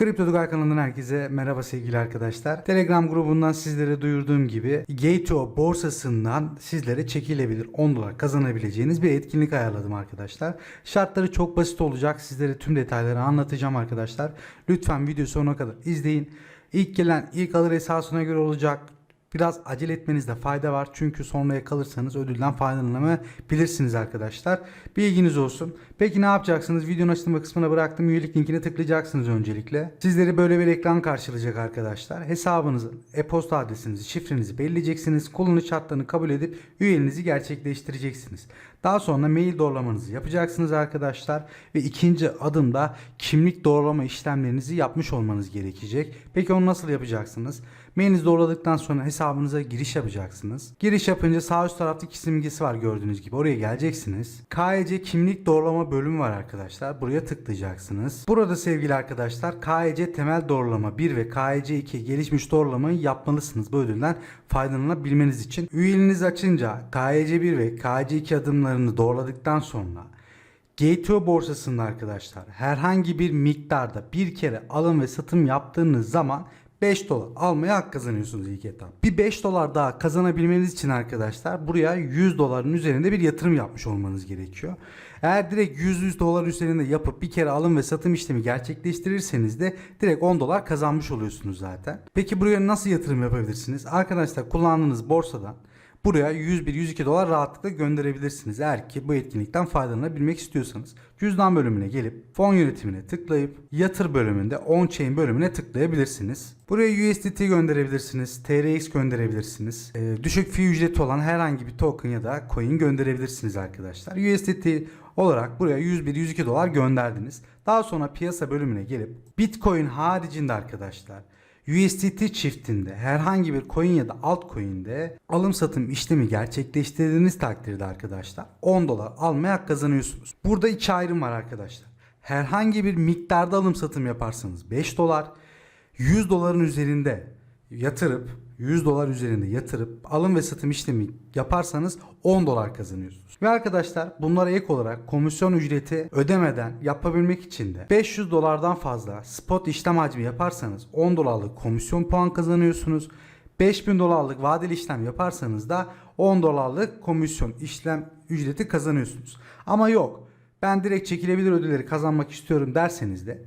Kripto Tugay kanalından herkese merhaba sevgili arkadaşlar. Telegram grubundan sizlere duyurduğum gibi Gateo borsasından sizlere çekilebilir 10 dolar kazanabileceğiniz bir etkinlik ayarladım arkadaşlar. Şartları çok basit olacak. Sizlere tüm detayları anlatacağım arkadaşlar. Lütfen video sonuna kadar izleyin. İlk gelen ilk alır esasına göre olacak. Biraz acele etmenizde fayda var. Çünkü sonraya kalırsanız ödülden faydalanabilirsiniz arkadaşlar. Bilginiz olsun. Peki ne yapacaksınız? Videonun açıklama kısmına bıraktım. Üyelik linkine tıklayacaksınız öncelikle. Sizleri böyle bir ekran karşılayacak arkadaşlar. Hesabınızı, e-posta adresinizi, şifrenizi belirleyeceksiniz. Kullanıcı şartlarını kabul edip üyeliğinizi gerçekleştireceksiniz. Daha sonra mail doğrulamanızı yapacaksınız arkadaşlar. Ve ikinci adımda kimlik doğrulama işlemlerinizi yapmış olmanız gerekecek. Peki onu nasıl yapacaksınız? Mailinizi doğruladıktan sonra hesabınıza giriş yapacaksınız. Giriş yapınca sağ üst tarafta iki simgesi var gördüğünüz gibi. Oraya geleceksiniz. KYC kimlik doğrulama bölümü var arkadaşlar. Buraya tıklayacaksınız. Burada sevgili arkadaşlar KYC temel doğrulama 1 ve KYC 2 gelişmiş doğrulamayı yapmalısınız. Bu ödülden faydalanabilmeniz için. Üyeliğinizi açınca KYC 1 ve KYC 2 adımlarını doğruladıktan sonra Gateo borsasında arkadaşlar herhangi bir miktarda bir kere alım ve satım yaptığınız zaman 5 dolar almaya hak kazanıyorsunuz ilk etap. Bir 5 dolar daha kazanabilmeniz için arkadaşlar buraya 100 doların üzerinde bir yatırım yapmış olmanız gerekiyor. Eğer direkt 100 100 dolar üzerinde yapıp bir kere alım ve satım işlemi gerçekleştirirseniz de direkt 10 dolar kazanmış oluyorsunuz zaten. Peki buraya nasıl yatırım yapabilirsiniz? Arkadaşlar kullandığınız borsadan Buraya 101-102 dolar rahatlıkla gönderebilirsiniz eğer ki bu etkinlikten faydalanabilmek istiyorsanız. Cüzdan bölümüne gelip fon yönetimine tıklayıp yatır bölümünde on-chain bölümüne tıklayabilirsiniz. Buraya USDT gönderebilirsiniz, TRX gönderebilirsiniz. Ee, düşük fee ücreti olan herhangi bir token ya da coin gönderebilirsiniz arkadaşlar. USDT olarak buraya 101-102 dolar gönderdiniz. Daha sonra piyasa bölümüne gelip Bitcoin haricinde arkadaşlar USDT çiftinde herhangi bir coin ya da altcoin'de alım satım işlemi gerçekleştirdiğiniz takdirde arkadaşlar 10 dolar almaya hak kazanıyorsunuz. Burada iki ayrım var arkadaşlar. Herhangi bir miktarda alım satım yaparsanız 5 dolar, 100 doların üzerinde yatırıp 100 dolar üzerinde yatırıp alım ve satım işlemi yaparsanız 10 dolar kazanıyorsunuz. Ve arkadaşlar bunlara ek olarak komisyon ücreti ödemeden yapabilmek için de 500 dolardan fazla spot işlem hacmi yaparsanız 10 dolarlık komisyon puan kazanıyorsunuz. 5000 dolarlık vadeli işlem yaparsanız da 10 dolarlık komisyon işlem ücreti kazanıyorsunuz. Ama yok ben direkt çekilebilir ödülleri kazanmak istiyorum derseniz de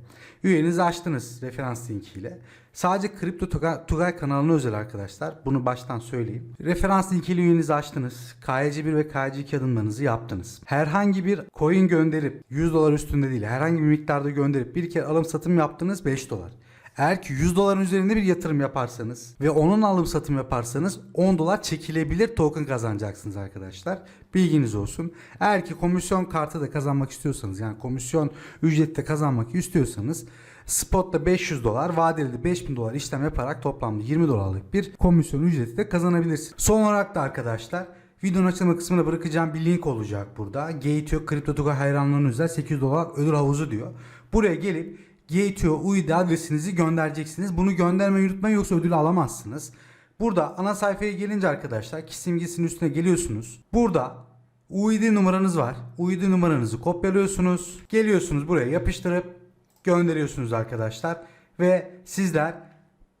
üyenizi açtınız referans linkiyle. Sadece Kripto Tugay, kanalına özel arkadaşlar. Bunu baştan söyleyeyim. Referans linkiyle üyenizi açtınız. KYC1 ve KYC2 adımlarınızı yaptınız. Herhangi bir coin gönderip 100 dolar üstünde değil herhangi bir miktarda gönderip bir kere alım satım yaptınız 5 dolar. Eğer ki 100 doların üzerinde bir yatırım yaparsanız ve onun alım satım yaparsanız 10 dolar çekilebilir token kazanacaksınız arkadaşlar. Bilginiz olsun. Eğer ki komisyon kartı da kazanmak istiyorsanız yani komisyon ücreti de kazanmak istiyorsanız Spot'ta 500 dolar, vadeli de 5000 dolar işlem yaparak toplamda 20 dolarlık bir komisyon ücreti de kazanabilirsiniz. Son olarak da arkadaşlar Videonun açıklama kısmına bırakacağım bir link olacak burada. Gateo Kripto Tugay hayranlarına özel 800 dolar ödül havuzu diyor. Buraya gelip Gateo UID adresinizi göndereceksiniz. Bunu göndermeyi unutmayın yoksa ödül alamazsınız. Burada ana sayfaya gelince arkadaşlar ki simgesinin üstüne geliyorsunuz. Burada UID numaranız var. UID numaranızı kopyalıyorsunuz. Geliyorsunuz buraya yapıştırıp gönderiyorsunuz arkadaşlar. Ve sizler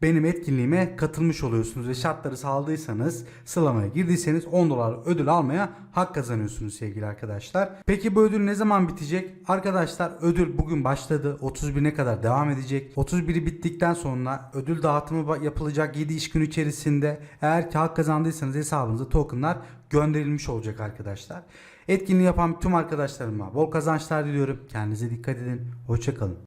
benim etkinliğime katılmış oluyorsunuz ve şartları sağladıysanız sıralamaya girdiyseniz 10 dolar ödül almaya hak kazanıyorsunuz sevgili arkadaşlar. Peki bu ödül ne zaman bitecek? Arkadaşlar ödül bugün başladı. 31'e kadar devam edecek. 31'i bittikten sonra ödül dağıtımı yapılacak 7 iş günü içerisinde. Eğer ki hak kazandıysanız hesabınıza tokenlar gönderilmiş olacak arkadaşlar. Etkinliği yapan tüm arkadaşlarıma bol kazançlar diliyorum. Kendinize dikkat edin. Hoşçakalın.